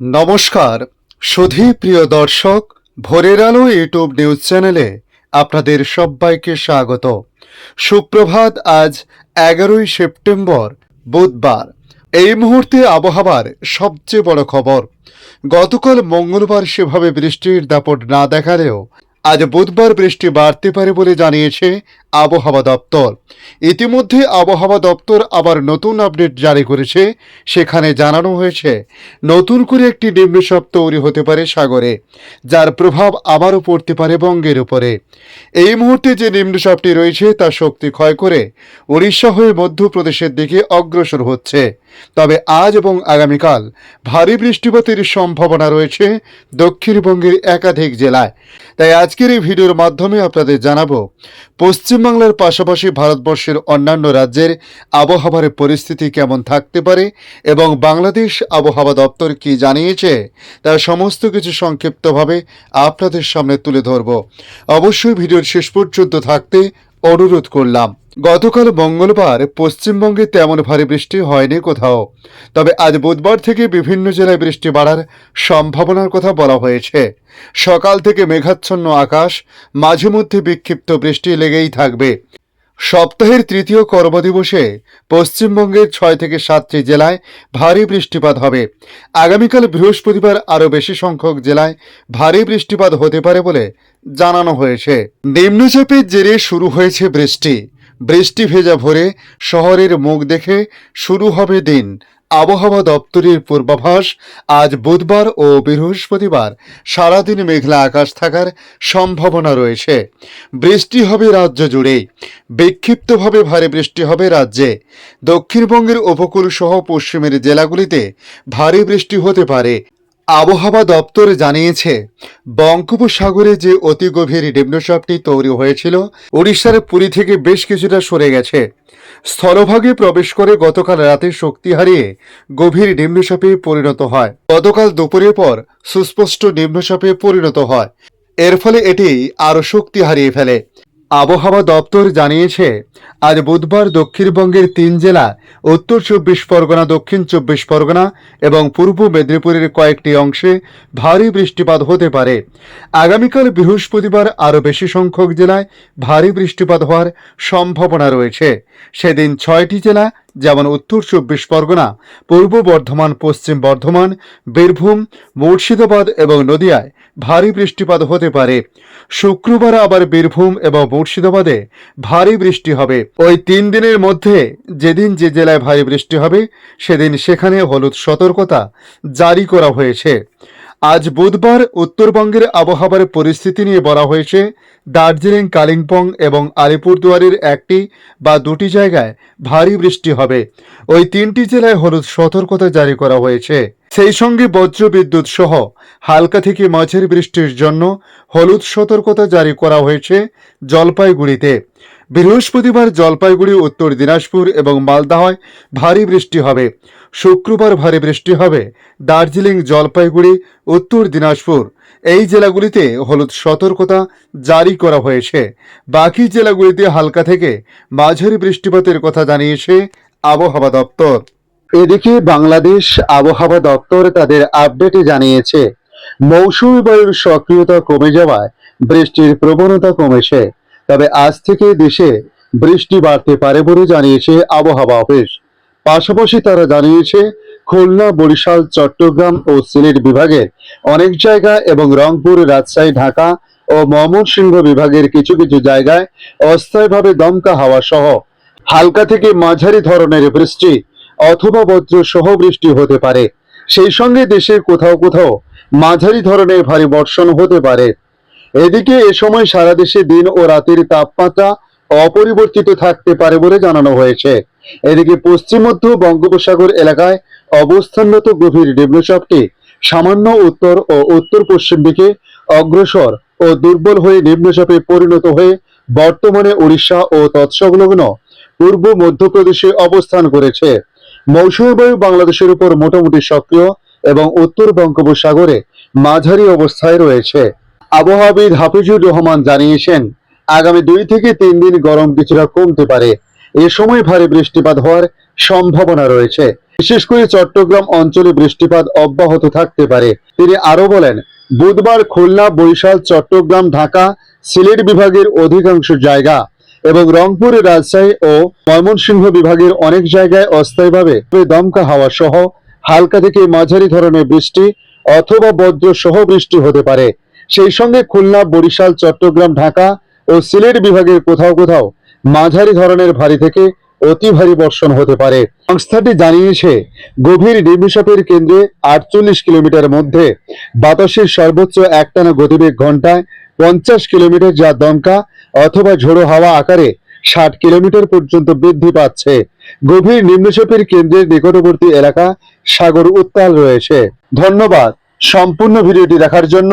নমস্কার। সুধী প্রিয় দর্শক, ভোরের আলো ইউটিউব নিউজ চ্যানেলে আপনাদের সবাইকে স্বাগত। সুপ্রভাত, আজ এগারোই সেপ্টেম্বর, বুধবার। এই মুহূর্তে আবহাওয়ার সবচেয়ে বড় খবর, গতকাল মঙ্গলবার সেভাবে বৃষ্টির দাপট না দেখালেও আজ বুধবার বৃষ্টি বাড়তে পারে বলে জানিয়েছে আবহাওয়া দপ্তর। ইতিমধ্যে আবহাওয়া দপ্তর আবার নতুন আপডেট জারি করেছে। সেখানে জানানো হয়েছে, নতুন করে একটি নিম্নচাপ তৈরি হতে পারে সাগরে, যার প্রভাব আবারও পড়তে পারে বঙ্গের উপরে। এই মুহূর্তে যে নিম্নচাপটি রয়েছে তা শক্তি ক্ষয় করে উড়িষ্যা হয়ে মধ্যপ্রদেশের দিকে অগ্রসর হচ্ছে। তবে আজ এবং আগামীকাল ভারী বৃষ্টিপাতের সম্ভাবনা রয়েছে দক্ষিণবঙ্গের একাধিক জেলায়। তাই আজকের এই ভিডিওর মাধ্যমে আপনাদের জানাব, পশ্চিমবাংলার পাশাপাশি ভারতবর্ষের অন্যান্য রাজ্যের আবহাওয়ার পরিস্থিতি কেমন থাকতে পারে এবং বাংলাদেশ আবহাওয়া দপ্তর কি জানিয়েছে তার সমস্ত কিছু সংক্ষিপ্তভাবে আপনাদের সামনে তুলে ধরব। অবশ্যই ভিডিওর শেষ পর্যন্ত থাকতে অনুরোধ করলাম। গতকাল মঙ্গলবার পশ্চিমবঙ্গে তেমন ভারী বৃষ্টি হয়নি কোথাও। তবে আজ বুধবার থেকে বিভিন্ন জেলায় বৃষ্টি বাড়ার সম্ভাবনার কথা বলা হয়েছে। সকাল থেকে মেঘাচ্ছন্ন আকাশ, মাঝে মধ্যে বিক্ষিপ্ত বৃষ্টি লেগেই থাকবে। সপ্তাহের তৃতীয় কর্মদিবসে পশ্চিমবঙ্গের ছয় থেকে সাতটি জেলায় ভারী বৃষ্টিপাত হবে। আগামীকাল বৃহস্পতিবার আরও বেশি সংখ্যক জেলায় ভারী বৃষ্টিপাত হতে পারে বলে জানানো হয়েছে। নিম্নচাপের জেরে শুরু হয়েছে বৃষ্টি। বৃষ্টি ভেজা ভরে শহরের মুখ দেখে শুরু হবে দিন। আবহাওয়া দপ্তরের পূর্বাভাস, আজ বুধবার ও বৃহস্পতিবার সারাদিন মেঘলা আকাশ থাকার সম্ভাবনা রয়েছে। বৃষ্টি হবে রাজ্য জুড়ে। বিক্ষিপ্তভাবে ভারী বৃষ্টি হবে রাজ্যে। দক্ষিণবঙ্গের উপকূল সহ পশ্চিমের জেলাগুলিতে ভারী বৃষ্টি হতে পারে। আবহাওয়া দপ্তর জানিয়েছে, বঙ্গোপসাগরে যে অতি গভীর নিম্নচাপটি তৈরি হয়েছিল উড়িষ্যার পুরী থেকে বেশ কিছুটা সরে গেছে। স্থলভাগে প্রবেশ করে গতকাল রাতে শক্তি হারিয়ে গভীর নিম্নচাপে পরিণত হয়। গতকাল দুপুরের পর সুস্পষ্ট নিম্নচাপে পরিণত হয়। এর ফলে এটি আরও শক্তি হারিয়ে ফেলে। আবহাওয়া দপ্তর জানিয়েছে, আজ বুধবার দক্ষিণবঙ্গের তিন জেলা, উত্তর চব্বিশ পরগনা, দক্ষিণ চব্বিশ পরগনা এবং পূর্ব মেদিনীপুরের কয়েকটি অংশে ভারী বৃষ্টিপাত হতে পারে। আগামীকাল বৃহস্পতিবার আরও বেশি সংখ্যক জেলায় ভারী বৃষ্টিপাত হওয়ার সম্ভাবনা রয়েছে। সেদিন ছয়টি জেলা, যেমন উত্তর চব্বিশ পরগনা, পূর্ব বর্ধমান, পশ্চিম বর্ধমান, বীরভূম, মুর্শিদাবাদ এবং নদিয়ায় ভারী বৃষ্টিপাত হতে পারে। শুক্রবার আবার বীরভূম এবং মুর্শিদাবাদে ভারী বৃষ্টি হবে। ওই তিন দিনের মধ্যে যেদিন যে জেলায় ভারী বৃষ্টি হবে, সেদিন সেখানে হলুদ সতর্কতা জারি করা হয়েছে। আজ বুধবার উত্তরবঙ্গের আবহাওয়ার পরিস্থিতি নিয়ে বলা হয়েছে, দার্জিলিং, কালিম্পং এবং আলিপুরদুয়ারের একটি বা দুটি জায়গায় ভারী বৃষ্টি হবে। ওই তিনটি জেলায় হলুদ সতর্কতা জারি করা হয়েছে। সেই সঙ্গে বজ্র বিদ্যুৎ সহ হালকা থেকে মাঝের বৃষ্টির জন্য হলুদ সতর্কতা জারি করা হয়েছে জলপাইগুড়িতে। বৃহস্পতিবার জলপাইগুড়ি, উত্তর দিনাজপুর এবং মালদাহায় ভারী বৃষ্টি হবে। শুক্রবার ভারী বৃষ্টি হবে। দার্জিলিং, জলপাইগুড়ি, উত্তর দিনাজপুর এই জেলাগুলিতে হলুদ সতর্কতা জারি করা হয়েছে। বাকি জেলাগুলিতে হালকা থেকে মাঝারি বৃষ্টিপাতের কথা জানিয়েছে আবহাওয়া দপ্তর। এদিকে বাংলাদেশ আবহাওয়া দপ্তর তাদের আপডেটে জানিয়েছে, মৌসুমী বায়ুর সক্রিয়তা কমে যাওয়ায় বৃষ্টির প্রবণতা কমেছে। তবে আজ থেকে দেশে বৃষ্টি বাড়তে পারে বলে জানিয়েছে আবহাওয়া অফিস। পাশাপাশি তারা জানিয়েছে, খুলনা, বরিশাল, চট্টগ্রাম ও সিলেট বিভাগের অনেক জায়গা এবং রংপুর, রাজশাহী, ঢাকা ও ময়মনসিংহ বিভাগের কিছু কিছু জায়গায় অস্থায়ীভাবে দমকা হাওয়া সহ হালকা থেকে মাঝারি ধরনের বৃষ্টি অথবা বজ্র সহ বৃষ্টি হতে পারে। সেই সঙ্গে দেশের কোথাও কোথাও মাঝারি ধরনের ভারী বর্ষণ হতে পারে। এদিকে এ সময় সারা দেশে দিন ও রাতের তাপমাত্রা অপরিবর্তিত থাকতে পারে বলে জানানো হয়েছে। এদিকে পশ্চিম, মধ্য বঙ্গোপসাগর এলাকায় অবস্থানরত গভীর নিম্নচাপটি সামান্য উত্তর ও উত্তর পশ্চিম দিকে অগ্রসর ও দুর্বল হয়ে নিম্নচাপে পরিণত হয়ে বর্তমানে উড়িষ্যা ও তৎসংলগ্ন পূর্ব মধ্যপ্রদেশে অবস্থান করেছে। মৌসুমী বায়ু বাংলাদেশের উপর মোটামুটি সক্রিয় এবং উত্তর বঙ্গোপসাগরে মাঝারি অবস্থায় রয়েছে। আবহাওয়াবিদ হাফিজুর রহমান জানিয়েছেন, আগামী দুই থেকে তিন দিন গরম কিছুটা কমতে পারে। এ সময় ভারী বৃষ্টিপাত হওয়ার সম্ভাবনা রয়েছে। বিশেষ করে চট্টগ্রাম অঞ্চলে বৃষ্টিপাত অব্যাহত থাকতে পারে। তিনি আরও বলেন, বুধবার খুলনা, বরিশাল, চট্টগ্রাম, ঢাকা, সিলেট বিভাগের অধিকাংশ জায়গা এবং রংপুর রাজশাহী ও ময়মনসিংহ বিভাগের অনেক জায়গায় অস্থায়ীভাবে দমকা হাওয়া সহ হালকা থেকে মাঝারি ধরনের বৃষ্টি অথবা বজ্র সহ বৃষ্টি হতে পারে। সেই সঙ্গে খুলনা, বরিশাল, চট্টগ্রাম, ঢাকা ও সিলেট বিভাগের কোথাও কোথাও মাঝারি ধরনের ভারী থেকে অতি ভারী বর্ষণ হতে পারে। সংস্থাটি জানিয়েছে, গভীর নিম্নচাপের কেন্দ্রে আটচল্লিশ কিলোমিটার মধ্যে বাতাসের সর্বোচ্চ একটানা গতিবেগ ঘন্টায় পঞ্চাশ কিলোমিটার, যা দমকা অথবা ঝোড়ো হাওয়া আকারে ষাট কিলোমিটার পর্যন্ত বৃদ্ধি পাচ্ছে। গভীর নিম্নচাপের কেন্দ্রের নিকটবর্তী এলাকা সাগর উত্তাল রয়েছে। ধন্যবাদ। সম্পূর্ণ ভিডিওটি দেখার জন্য